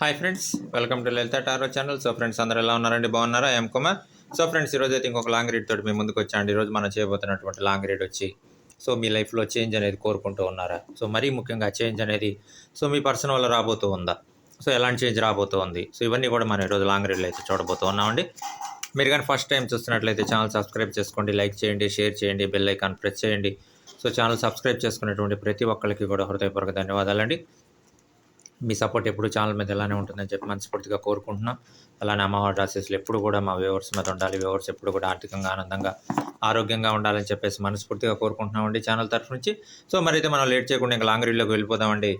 Hi friends welcome to Lalitha tarot channel so friends అందరూ ఎలా ఉన్నారండి? బాగున్నారా? ఎం కుమార్ సో ఫ్రెండ్స్ ఈరోజు అయితే ఇంకొక లాంగ్ రీడ్ తోటి మీ ముందుకు వచ్చాండి ఈరోజు మనం చేయబోతున్నటువంటి లాంగ్ రీడ్ వచ్చి సో మీ లైఫ్లో చేంజ్ అనేది కోరుకుంటూ ఉన్నారా? సో మరీ ముఖ్యంగా చేంజ్ అనేది సో మీ పర్సన్ వల్ల రాబోతూ ఉందా? సో ఎలాంటి చేంజ్ రాబోతూ ఉంది? సో ఇవన్నీ కూడా మనం ఈరోజు లాంగ్ రీడ్లో అయితే చూడబోతూ ఉన్నామండి. మీరు కానీ ఫస్ట్ టైం చూస్తున్నట్లయితే ఛానల్ సబ్స్క్రైబ్ చేసుకోండి లైక్ చేయండి షేర్ చేయండి బెల్ ఐకాన్ ప్రెస్ చేయండి. సో ఛానల్ సబ్స్క్రైబ్ చేసుకునేటువంటి ప్రతి ఒక్కరికి కూడా హృదయపూర్వక ధన్యవాదాలండి. మీ సపోర్ట్ ఎప్పుడు ఛానల్ మీద ఎలానే ఉంటుందని చెప్పి మనస్ఫూర్తిగా కోరుకుంటున్నాం. అలానే అమ్మవారి రాసేసులు ఎప్పుడు కూడా మా వ్యూవర్స్ మీద ఉండాలి. వ్యూవర్స్ ఎప్పుడు కూడా ఆర్థికంగా ఆనందంగా ఆరోగ్యంగా ఉండాలని చెప్పేసి మనస్ఫూర్తిగా కోరుకుంటున్నామండి ఛానల్ తరఫు నుంచి. సో మరైతే మనం లేట్ చేయకుండా ఇంకా లాంగ్ రీడ్లోకి వెళ్ళిపోదామండి.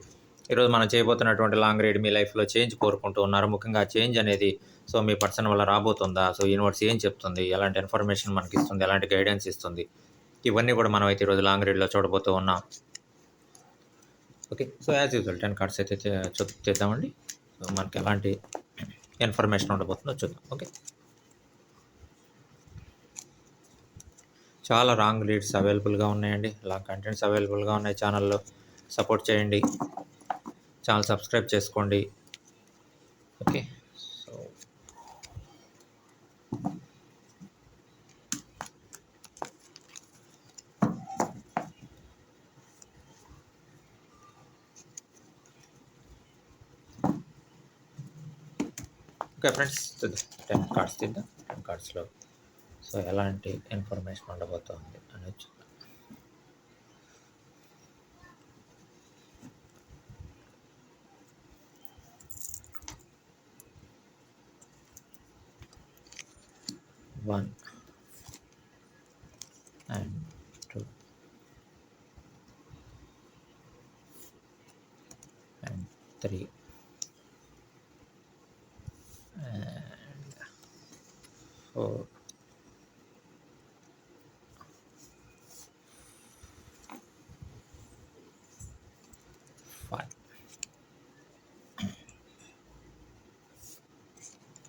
ఈరోజు మనం చేయబోతున్నటువంటి లాంగ్ రీడ్ మీ లైఫ్లో చేంజ్ కోరుకుంటూ ఉన్నారు. ముఖ్యంగా చేంజ్ అనేది సో మీ పర్సన్ వల్ల రాబోతుందా? సో యూనివర్స్ ఏం చెప్తుంది? ఎలాంటి ఇన్ఫర్మేషన్ మనకి ఇస్తుంది ఎలాంటి గైడెన్స్ ఇస్తుంది? ఇవన్నీ కూడా మనం అయితే ఈరోజు లాంగ్ రీడ్లో చూడబోతూ ఉన్నాం. Okay. So as usual ten cards అయితే చేద్దామండి. సో మనకి ఎలాంటి ఇన్ఫర్మేషన్ ఉండబోతుందో చూద్దాం. ఓకే. చాలా రాంగ్ లీడ్స్ అవైలబుల్గా ఉన్నాయండి. ఇలా కంటెంట్స్ అవైలబుల్గా ఉన్నాయి ఛానల్లో సపోర్ట్ చేయండి. ఛానల్ సబ్స్క్రైబ్ చేసుకోండి. ఓకే. ఓకే ఫ్రెండ్స్ చూద్దాం టెన్ కార్డ్స్ తీద్దాం టెన్ కార్డ్స్లో సో ఎలాంటి ఇన్ఫర్మేషన్ ఉండబోతోంది అనేది చూద్దాం. One and two and three four. Five.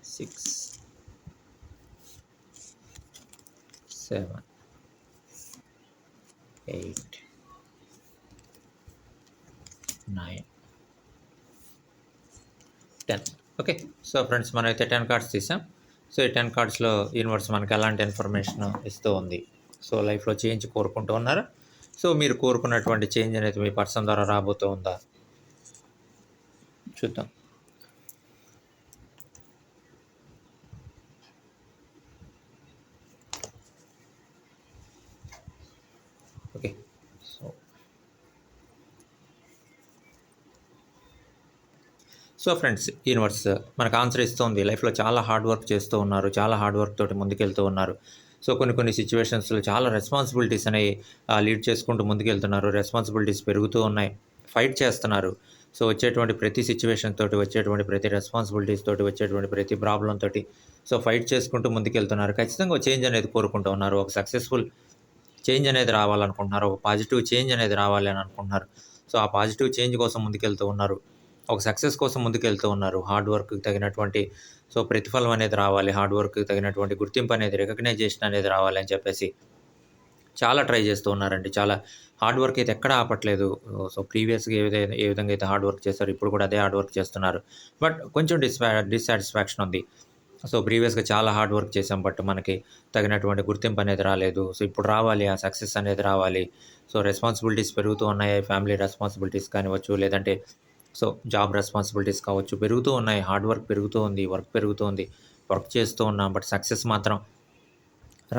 Six. Seven. Eight. Nine. Ten okay so friends మనం అయితే టెన్ కార్డ్స్ తీసాం So ఈ టెన్ కార్డ్స్లో యూనివర్స్ మనకి ఎలాంటి ఇన్ఫర్మేషన్ ఇస్తూ ఉంది. సో లైఫ్లో చేంజ్ కోరుకుంటూ ఉన్నారా? సో మీరు కోరుకున్నటువంటి చేంజ్ అనేది మీ పర్సన్ ద్వారా రాబోతూ ఉందా? చూద్దాం okay so so friends universe మనకు ఆన్సర్ ఇస్తుంది. లైఫ్లో చాలా హార్డ్ వర్క్ చేస్తూ ఉన్నారు. చాలా హార్డ్ వర్క్ తోటి ముందుకెళ్తూ ఉన్నారు. సో కొన్ని కొన్ని సిచ్యువేషన్స్లో చాలా రెస్పాన్సిబిలిటీస్ అనేవి లీడ్ చేసుకుంటూ ముందుకెళ్తున్నారు. రెస్పాన్సిబిలిటీస్ పెరుగుతూ ఉన్నాయి. ఫైట్ చేస్తున్నారు. సో వచ్చేటువంటి ప్రతి సిచ్యువేషన్ తోటి వచ్చేటువంటి ప్రతి రెస్పాన్సిబిలిటీస్ తోటి వచ్చేటువంటి ప్రతి ప్రాబ్లం తోటి సో ఫైట్ చేసుకుంటూ ముందుకెళ్తున్నారు. ఖచ్చితంగా చేంజ్ అనేది కోరుకుంటూ ఉన్నారు. ఒక సక్సెస్ఫుల్ చేంజ్ అనేది రావాలనుకుంటున్నారు. ఒక పాజిటివ్ చేంజ్ అనేది రావాలి అని అనుకుంటున్నారు. సో ఆ పాజిటివ్ చేంజ్ కోసం ముందుకెళ్తూ ఉన్నారు. ఒక సక్సెస్ కోసం ముందుకెళ్తూ ఉన్నారు. హార్డ్ వర్క్కి తగినటువంటి సో ప్రతిఫలం అనేది రావాలి. హార్డ్ వర్క్కి తగినటువంటి గుర్తింపు అనేది రికగ్నైజేషన్ అనేది రావాలి అని చెప్పేసి చాలా ట్రై చేస్తూ ఉన్నారండి. చాలా హార్డ్ వర్క్ అయితే ఎక్కడ ఆపట్లేదు. సో ప్రీవియస్గా ఏ విధంగా ఏ విధంగా అయితే హార్డ్ వర్క్ చేస్తారో ఇప్పుడు కూడా అదే హార్డ్ వర్క్ చేస్తున్నారు. బట్ కొంచెం డిస్పా డిస్సాటిస్ఫాక్షన్ ఉంది. సో ప్రీవియస్గా చాలా హార్డ్ వర్క్ చేసాం బట్ మనకి తగినటువంటి గుర్తింపు అనేది రాలేదు. సో ఇప్పుడు రావాలి ఆ సక్సెస్ అనేది రావాలి. సో రెస్పాన్సిబిలిటీస్ పెరుగుతూ ఉన్నాయి? ఫ్యామిలీ రెస్పాన్సిబిలిటీస్ కానివచ్చు లేదంటే సో జాబ్ రెస్పాన్సిబిలిటీస్ కావచ్చు పెరుగుతూ ఉన్నాయి. హార్డ్ వర్క్ పెరుగుతూ ఉంది వర్క్ పెరుగుతూ ఉంది. వర్క్ చేస్తూ ఉన్నాం బట్ సక్సెస్ మాత్రం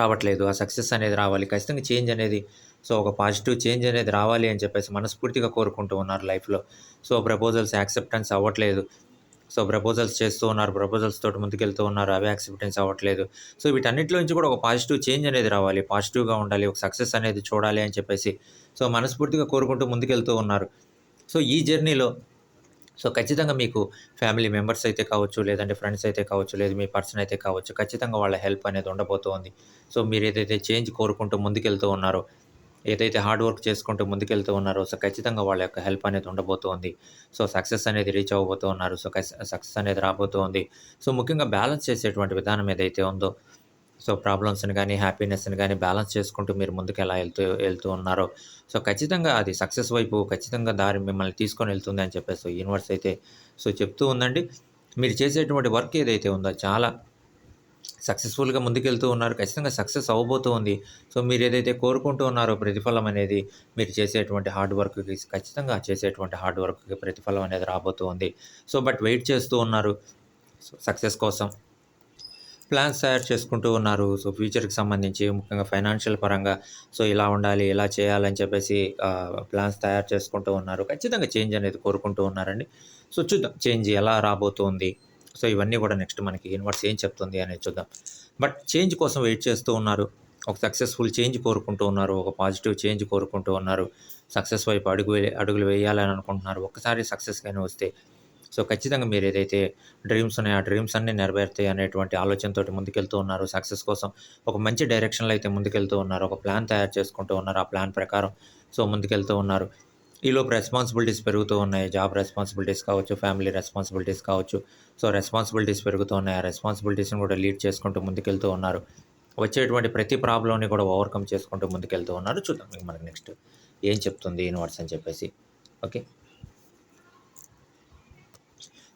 రావట్లేదు. ఆ సక్సెస్ అనేది రావాలి. ఖచ్చితంగా చేంజ్ అనేది సో ఒక పాజిటివ్ చేంజ్ అనేది రావాలి అని చెప్పేసి మనస్ఫూర్తిగా కోరుకుంటూ ఉన్నారు లైఫ్లో. సో ప్రపోజల్స్ యాక్సెప్టెన్స్ అవ్వట్లేదు. సో ప్రపోజల్స్ చేస్తూ ఉన్నారు ప్రపోజల్స్ తోటి ముందుకెళ్తూ ఉన్నారు అవి యాక్సెప్టెన్స్ అవ్వట్లేదు. సో వీటన్నిటిలోంచి కూడా ఒక పాజిటివ్ చేంజ్ అనేది రావాలి. పాజిటివ్గా ఉండాలి ఒక సక్సెస్ అనేది చూడాలి అని చెప్పేసి సో మనస్ఫూర్తిగా కోరుకుంటూ ముందుకెళ్తూ ఉన్నారు. సో ఈ జర్నీలో సో ఖచ్చితంగా మీకు ఫ్యామిలీ మెంబర్స్ అయితే కావచ్చు లేదంటే ఫ్రెండ్స్ అయితే కావచ్చు లేదు మీ పర్సన్ అయితే కావచ్చు ఖచ్చితంగా వాళ్ళ హెల్ప్ అనేది ఉండబోతోంది. సో మీరు ఏదైతే చేంజ్ కోరుకుంటూ ముందుకెళ్తూ ఉన్నారో ఏదైతే హార్డ్ వర్క్ చేసుకుంటూ ముందుకెళ్తూ ఉన్నారో సో ఖచ్చితంగా వాళ్ళ యొక్క హెల్ప్ అనేది ఉండబోతోంది. సో సక్సెస్ అనేది రీచ్ అవ్వబోతూ ఉన్నారు సో సక్సెస్ అనేది రాబోతోంది. సో ముఖ్యంగా బ్యాలెన్స్ చేసేటువంటి విధానం ఏదైతే ఉందో సో ప్రాబ్లమ్స్ని కానీ హ్యాపీనెస్ని కానీ బ్యాలెన్స్ చేసుకుంటూ మీరు ముందుకు ఎలా వెళ్తూ వెళ్తూ ఉన్నారో. సో ఖచ్చితంగా అది సక్సెస్ వైపు ఖచ్చితంగా దారి మిమ్మల్ని తీసుకొని వెళ్తుంది అని చెప్పేసి యూనివర్స్ అయితే సో చెప్తూ ఉందండి. మీరు చేసేటువంటి వర్క్ ఏదైతే ఉందో చాలా సక్సెస్ఫుల్గా ముందుకెళ్తూ ఉన్నారు. ఖచ్చితంగా సక్సెస్ అవ్వబోతూ ఉంది. సో మీరు ఏదైతే కోరుకుంటూ ఉన్నారో ప్రతిఫలం అనేది మీరు చేసేటువంటి హార్డ్ వర్క్కి ఖచ్చితంగా చేసేటువంటి హార్డ్ వర్క్కి ప్రతిఫలం అనేది రాబోతూ ఉంది. సో బట్ వెయిట్ చేస్తూ ఉన్నారు. సో సక్సెస్ కోసం ప్లాన్స్ తయారు చేసుకుంటూ ఉన్నారు. సో ఫ్యూచర్కి సంబంధించి ముఖ్యంగా ఫైనాన్షియల్ పరంగా. సో ఇలా ఉండాలి ఇలా చేయాలని చెప్పేసి ప్లాన్స్ తయారు చేసుకుంటూ ఉన్నారు. ఖచ్చితంగా చేంజ్ అనేది కోరుకుంటూ ఉన్నారండి. సో చూద్దాం చేంజ్ ఎలా రాబోతుంది. సో ఇవన్నీ కూడా నెక్స్ట్ మనకి యూనివర్స్ ఏం చెప్తుంది అనేది చూద్దాం. బట్ చేంజ్ కోసం వెయిట్ చేస్తూ ఉన్నారు. ఒక సక్సెస్ఫుల్ చేంజ్ కోరుకుంటూ ఉన్నారు. ఒక పాజిటివ్ చేంజ్ కోరుకుంటూ ఉన్నారు. సక్సెస్ వైపు అడుగు అడుగులు వేయాలని అనుకుంటున్నారు. ఒక్కసారి సక్సెస్ కానీ వస్తే సో ఖచ్చితంగా మీరు ఏదైతే డ్రీమ్స్ ఉన్నాయో ఆ డ్రీమ్స్ అన్నీ నెరవేరుతాయి అనేటువంటి ఆలోచనతో ముందుకెళ్తూ ఉన్నారు. సక్సెస్ కోసం ఒక మంచి డైరెక్షన్లో అయితే ముందుకెళ్తూ ఉన్నారు. ఒక ప్లాన్ తయారు చేసుకుంటూ ఉన్నారు. ఆ ప్లాన్ ప్రకారం సో ముందుకెళ్తూ ఉన్నారు. ఈలోపు రెస్పాన్సిబిలిటీస్ పెరుగుతూ ఉన్నాయి. జాబ్ రెస్పాన్సిబిలిటీస్ కావచ్చు ఫ్యామిలీ రెస్పాన్సిబిలిటీస్ కావచ్చు. సో రెస్పాన్సిబిలిటీస్ పెరుగుతూ ఉన్నాయి. ఆ రెస్పాన్సిబిలిటీస్ని కూడా లీడ్ చేసుకుంటూ ముందుకెళ్తూ ఉన్నారు. వచ్చేటువంటి ప్రతి ప్రాబ్లమ్ని కూడా ఓవర్కమ్ చేసుకుంటూ ముందుకెళ్తూ ఉన్నారు. చూద్దాం మనకి నెక్స్ట్ ఏం చెప్తుంది యూనివర్స్ అని చెప్పేసి. ఓకే?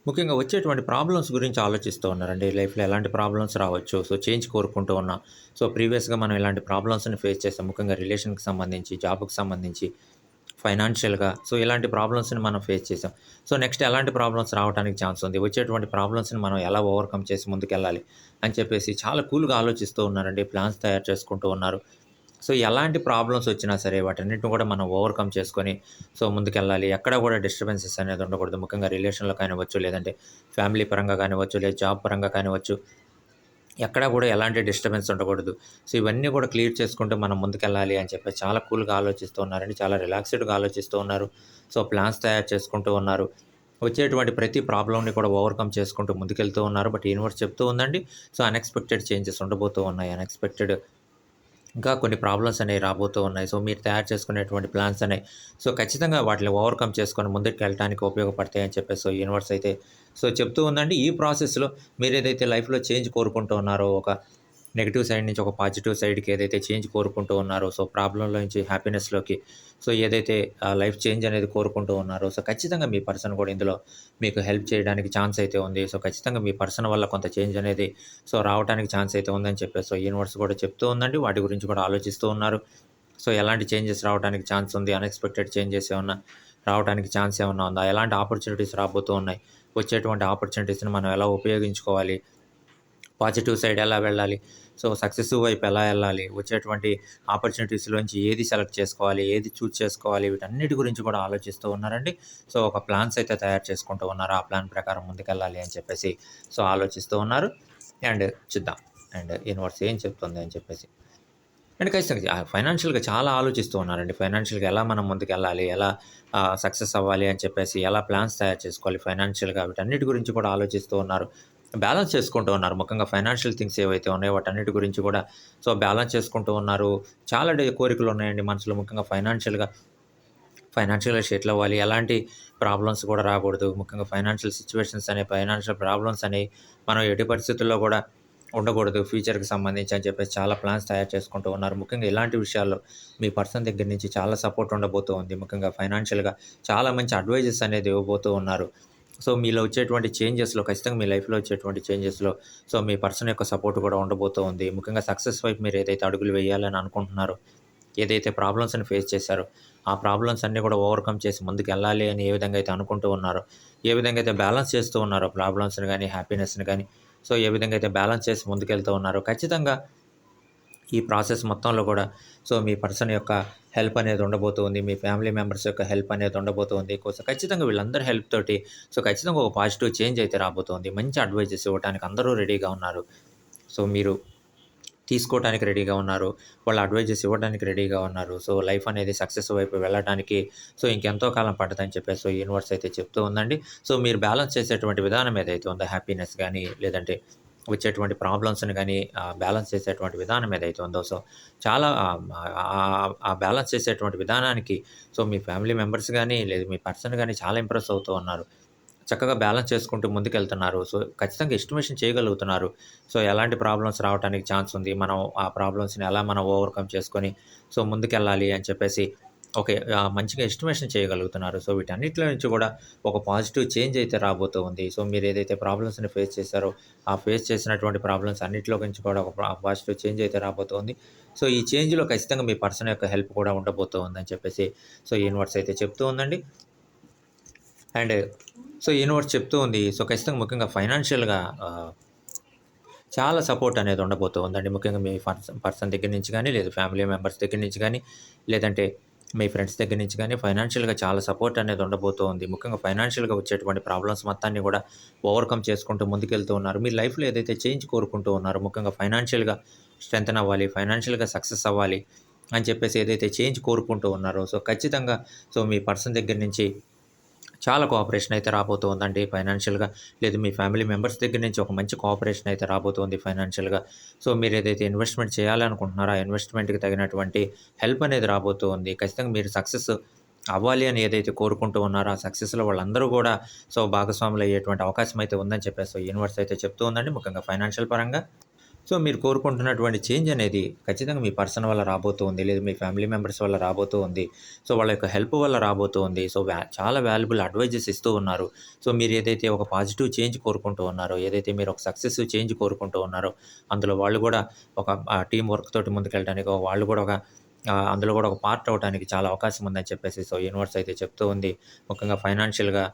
ముఖ్యంగా వచ్చేటువంటి ప్రాబ్లమ్స్ గురించి ఆలోచిస్తూ ఉన్నారండి లైఫ్లో ఎలాంటి ప్రాబ్లమ్స్ రావచ్చు? సో చేంజ్ కోరుకుంటూ ఉన్నాం సో ప్రీవియస్గా మనం ఇలాంటి ప్రాబ్లమ్స్ని ఫేస్ చేస్తాం ముఖ్యంగా రిలేషన్కి సంబంధించి జాబ్కి సంబంధించి ఫైనాన్షియల్గా సో ఇలాంటి ప్రాబ్లమ్స్ని మనం ఫేస్ చేసాం. సో నెక్స్ట్ ఎలాంటి ప్రాబ్లమ్స్ రావడానికి ఛాన్స్ ఉంది? వచ్చేటువంటి ప్రాబ్లమ్స్ని మనం ఎలా ఓవర్కమ్ చేసి ముందుకెళ్ళాలి? అని చెప్పేసి చాలా కూల్గా ఆలోచిస్తూ ఉన్నారండి. ప్లాన్స్ తయారు చేసుకుంటూ ఉన్నారు. సో ఎలాంటి ప్రాబ్లమ్స్ వచ్చినా సరే వాటన్నిటిని కూడా మనం ఓవర్కమ్ చేసుకొని సో ముందుకెళ్ళాలి. ఎక్కడ కూడా డిస్టర్బెన్సెస్ అనేది ఉండకూడదు. ముఖ్యంగా రిలేషన్లో కానివచ్చు లేదంటే ఫ్యామిలీ పరంగా కానివ్వచ్చు లేదా జాబ్ పరంగా కానివ్వచ్చు ఎక్కడ కూడా ఎలాంటి డిస్టర్బెన్స్ ఉండకూడదు. సో ఇవన్నీ కూడా క్లియర్ చేసుకుంటూ మనం ముందుకెళ్ళాలి అని చెప్పి చాలా కూల్గా ఆలోచిస్తూ ఉన్నారండి. చాలా రిలాక్స్డ్గా ఆలోచిస్తూ ఉన్నారు. సో ప్లాన్స్ తయారు చేసుకుంటూ ఉన్నారు. వచ్చేటువంటి ప్రతి ప్రాబ్లమ్ని కూడా ఓవర్కమ్ చేసుకుంటూ ముందుకెళ్తూ ఉన్నారు. బట్ యూనివర్స్ చెప్తూ ఉందండి. సో అన్ఎక్స్పెక్టెడ్ చేంజెస్ ఉండబోతూ ఉన్నాయి. అన్ఎక్స్పెక్టెడ్ ఇంకా కొన్ని ప్రాబ్లమ్స్ అనేవి రాబోతూ ఉన్నాయి. సో మీరు తయారు చేసుకునేటువంటి ప్లాన్స్ అనేవి. సో ఖచ్చితంగా వాటిని ఓవర్కమ్ చేసుకొని ముందుకు వెళ్ళడానికి ఉపయోగపడతాయని చెప్పేసి సో యూనివర్స్ అయితే సో చెప్తూ ఉందండి. ఈ ప్రాసెస్లో మీరు ఏదైతే లైఫ్లో చేంజ్ కోరుకుంటూ ఉన్నారో ఒక నెగిటివ్ సైడ్ నుంచి ఒక పాజిటివ్ సైడ్కి ఏదైతే చేంజ్ కోరుకుంటూ ఉన్నారో సో ప్రాబ్లంలో నుంచి హ్యాపీనెస్లోకి సో ఏదైతే లైఫ్ చేంజ్ అనేది కోరుకుంటూ ఉన్నారో సో ఖచ్చితంగా మీ పర్సన్ కూడా ఇందులో మీకు హెల్ప్ చేయడానికి ఛాన్స్ అయితే ఉంది. సో ఖచ్చితంగా మీ పర్సన్ వల్ల కొంత చేంజ్ అనేది సో రావడానికి ఛాన్స్ అయితే ఉందని చెప్పేసి సో యూనివర్స్ కూడా చెప్తూ ఉందండి. వాటి గురించి కూడా ఆలోచిస్తూ ఉన్నారు. సో ఎలాంటి చేంజెస్ రావడానికి ఛాన్స్ ఉంది? అన్ఎక్స్పెక్టెడ్ చేంజెస్ ఏమన్నా రావడానికి ఛాన్స్ ఏమన్నా ఉందా? ఎలాంటి ఆపర్చునిటీస్ రాబోతూ ఉన్నాయి? వచ్చేటువంటి ఆపర్చునిటీస్ని మనం ఎలా ఉపయోగించుకోవాలి? పాజిటివ్ సైడ్ ఎలా వెళ్ళాలి? సో సక్సెస్ వైపు ఎలా వెళ్ళాలి? వచ్చేటువంటి ఆపర్చునిటీస్లోంచి ఏది సెలెక్ట్ చేసుకోవాలి? ఏది చూస్ చేసుకోవాలి? వీటన్నిటి గురించి కూడా ఆలోచిస్తూ ఉన్నారండి. సో ఒక ప్లాన్స్ అయితే తయారు చేసుకుంటూ ఉన్నారు. ఆ ప్లాన్ ప్రకారం ముందుకెళ్ళాలి అని చెప్పేసి సో ఆలోచిస్తూ ఉన్నారు. అండ్ చూద్దాం. అండ్ యూనివర్స్ ఏం చెప్తుంది అని చెప్పేసి. అండ్ ఖచ్చితంగా ఫైనాన్షియల్గా చాలా ఆలోచిస్తూ ఉన్నారండి. ఫైనాన్షియల్గా ఎలా మనం ముందుకు వెళ్ళాలి ఎలా సక్సెస్ అవ్వాలి అని చెప్పేసి ఎలా ప్లాన్స్ తయారు చేసుకోవాలి ఫైనాన్షియల్గా వీటన్నిటి గురించి కూడా ఆలోచిస్తూ ఉన్నారు. బ్యాలెన్స్ చేసుకుంటూ ఉన్నారు. ముఖ్యంగా ఫైనాన్షియల్ థింగ్స్ ఏవైతే ఉన్నాయో వాటన్నిటి గురించి కూడా. సో బ్యాలెన్స్ చేసుకుంటూ ఉన్నారు. చాలా డే- కోరికలు ఉన్నాయండి మనసులో. ముఖ్యంగా ఫైనాన్షియల్గా ఫైనాన్షియల్గా షెటిల్ అవ్వాలి ఎలాంటి ప్రాబ్లమ్స్ కూడా రాకూడదు. ముఖ్యంగా ఫైనాన్షియల్ సిచ్యువేషన్స్ అనే ఫైనాన్షియల్ ప్రాబ్లమ్స్ అనేవి మనం ఎటు పరిస్థితుల్లో కూడా ఉండకూడదు. ఫ్యూచర్కి సంబంధించి అని చెప్పేసి చాలా ప్లాన్స్ తయారు చేసుకుంటూ ఉన్నారు. ముఖ్యంగా ఇలాంటి విషయాల్లో మీ పర్సన్ దగ్గర నుంచి చాలా సపోర్ట్ ఉండబోతూ ఉంది. ముఖ్యంగా ఫైనాన్షియల్గా చాలా మంచి అడ్వైజెస్ అనేది ఇవ్వబోతూ ఉన్నారు. సో మీలో వచ్చేటువంటి చేంజెస్లో ఖచ్చితంగా మీ లైఫ్లో వచ్చేటువంటి చేంజెస్లో సో మీ పర్సన్ యొక్క సపోర్ట్ కూడా ఉండబోతూ ఉంది. ముఖ్యంగా సక్సెస్ వైపు మీరు ఏదైతే అడుగులు వేయాలని అనుకుంటున్నారో ఏదైతే ప్రాబ్లమ్స్ని ఫేస్ చేశారో ఆ ప్రాబ్లమ్స్ అన్నీ కూడా ఓవర్కమ్ చేసి ముందుకు వెళ్ళాలి అని ఏ విధంగా అయితే అనుకుంటూ ఉన్నారో ఏ విధంగా అయితే బ్యాలెన్స్ చేస్తూ ఉన్నారో ప్రాబ్లమ్స్ని కానీ హ్యాపీనెస్ని కానీ సో ఏ విధంగా అయితే బ్యాలెన్స్ చేసి ముందుకెళ్తూ ఉన్నారో ఖచ్చితంగా ఈ ప్రాసెస్ మొత్తంలో కూడా. సో మీ పర్సన్ యొక్క హెల్ప్ అనేది ఉండబోతుంది. మీ ఫ్యామిలీ మెంబర్స్ యొక్క హెల్ప్ అనేది ఉండబోతుంది. కోసం ఖచ్చితంగా వీళ్ళందరి హెల్ప్ తోటి సో ఖచ్చితంగా ఒక పాజిటివ్ చేంజ్ అయితే రాబోతుంది. మంచి అడ్వైజెస్ ఇవ్వడానికి అందరూ రెడీగా ఉన్నారు. సో మీరు తీసుకోవడానికి రెడీగా ఉన్నారు. వాళ్ళ అడ్వైజెస్ ఇవ్వడానికి రెడీగా ఉన్నారు. సో లైఫ్ అనేది సక్సెస్ వైపు వెళ్ళడానికి సో ఇంకెంతో కాలం పడుతుందని చెప్పేసి సో యూనివర్స్ అయితే చెప్తూ ఉందండి. సో మీరు బ్యాలెన్స్ చేసేటువంటి విధానం ఏదైతే ఉందో హ్యాపీనెస్ కానీ లేదంటే వచ్చేటువంటి ప్రాబ్లమ్స్ని కానీ బ్యాలెన్స్ చేసేటువంటి విధానం ఏదైతే ఉందో సో చాలా ఆ, బ్యాలెన్స్ చేసేటువంటి విధానానికి సో మీ ఫ్యామిలీ మెంబర్స్ కానీ లేదు మీ పర్సన్ కానీ చాలా ఇంప్రెస్ అవుతూ ఉన్నారు. చక్కగా బ్యాలెన్స్ చేసుకుంటూ ముందుకెళ్తున్నారు. సో ఖచ్చితంగా ఎస్టిమేషన్ చేయగలుగుతున్నారు. సో ఎలాంటి ప్రాబ్లమ్స్ రావడానికి ఛాన్స్ ఉంది. మనం ఆ ప్రాబ్లమ్స్ని ఎలా మనం ఓవర్కమ్ చేసుకొని సో ముందుకెళ్ళాలి అని చెప్పేసి ఓకే. మంచిగా ఎస్టిమేషన్ చేయగలుగుతున్నారు. సో వీటన్నిటిలో నుంచి కూడా ఒక పాజిటివ్ చేంజ్ అయితే రాబోతూ ఉంది. సో మీరు ఏదైతే ప్రాబ్లమ్స్ని ఫేస్ చేశారో ఆ ఫేస్ చేసినటువంటి ప్రాబ్లమ్స్ అన్నింటిలో నుంచి కూడా ఒక పాజిటివ్ చేంజ్ అయితే రాబోతుంది సో ఈ చేంజ్లో ఖచ్చితంగా మీ పర్సన్ యొక్క హెల్ప్ కూడా ఉండబోతూ ఉందని చెప్పేసి సో యూనివర్స్ అయితే చెప్తూ ఉందండి. అండ్ సో యూనివర్స్ చెప్తూ ఉంది. సో ఖచ్చితంగా ముఖ్యంగా ఫైనాన్షియల్గా చాలా సపోర్ట్ అనేది ఉండబోతూ ఉందండి. ముఖ్యంగా మీ పర్సన్ పర్సన్ దగ్గర నుంచి కానీ లేదు ఫ్యామిలీ మెంబర్స్ దగ్గర నుంచి కానీ లేదంటే మీ ఫ్రెండ్స్ దగ్గర నుంచి కానీ ఫైనాన్షియల్గా చాలా సపోర్ట్ అనేది ఉండబోతోంది. ముఖ్యంగా ఫైనాన్షియల్గా వచ్చేటువంటి ప్రాబ్లమ్స్ మొత్తాన్ని కూడా ఓవర్కమ్ చేసుకుంటూ ముందుకెళ్తూ ఉన్నారు. మీ లైఫ్లో ఏదైతే చేంజ్ కోరుకుంటూ ఉన్నారో ముఖ్యంగా ఫైనాన్షియల్గా స్ట్రెంగ్ అవ్వాలి ఫైనాన్షియల్గా సక్సెస్ అవ్వాలి అని చెప్పేసి ఏదైతే చేంజ్ కోరుకుంటూ ఉన్నారో సో ఖచ్చితంగా సో మీ పర్సన్ దగ్గర నుంచి చాలా కోఆపరేషన్ అయితే రాబోతుందండి ఫైనాన్షియల్గా లేదు మీ ఫ్యామిలీ మెంబర్స్ దగ్గర నుంచి ఒక మంచి కోఆపరేషన్ అయితే రాబోతుంది ఫైనాన్షియల్గా సో మీరు ఏదైతే ఇన్వెస్ట్మెంట్ చేయాలనుకుంటున్నారో ఆ ఇన్వెస్ట్మెంట్కి తగినటువంటి హెల్ప్ అనేది రాబోతుంది. ఖచ్చితంగా మీరు సక్సెస్ అవ్వాలి అని ఏదైతే కోరుకుంటూ ఉన్నారో ఆ సక్సెస్లో వాళ్ళందరూ కూడా సో భాగస్వాములు అయ్యేటువంటి అవకాశం అయితే ఉందని చెప్పేసి సో యూనివర్స్ అయితే చెప్తూ ఉందండి. ముఖ్యంగా ఫైనాన్షియల్ పరంగా సో మీరు కోరుకుంటున్నటువంటి చేంజ్ అనేది ఖచ్చితంగా మీ పర్సన్ వల్ల రాబోతూ ఉంది లేదు మీ ఫ్యామిలీ మెంబర్స్ వల్ల రాబోతూ ఉంది. సో వాళ్ళ యొక్క హెల్ప్ వల్ల రాబోతూ ఉంది. సో చాలా వాల్యుబుల్ అడ్వైజెస్ ఇస్తూ ఉన్నారు. సో మీరు ఏదైతే ఒక పాజిటివ్ చేంజ్ కోరుకుంటూ ఉన్నారో ఏదైతే మీరు ఒక సక్సెస్ చేంజ్ కోరుకుంటూ ఉన్నారో అందులో వాళ్ళు కూడా ఒక టీం వర్క్ తోటి ముందుకెళ్ళడానికి వాళ్ళు కూడా ఒక అందులో కూడా ఒక పార్ట్ అవడానికి చాలా అవకాశం ఉందని చెప్పేసి సో యూనివర్స్ అయితే చెప్తూ ఉంది. ముఖ్యంగా ఫైనాన్షియల్గా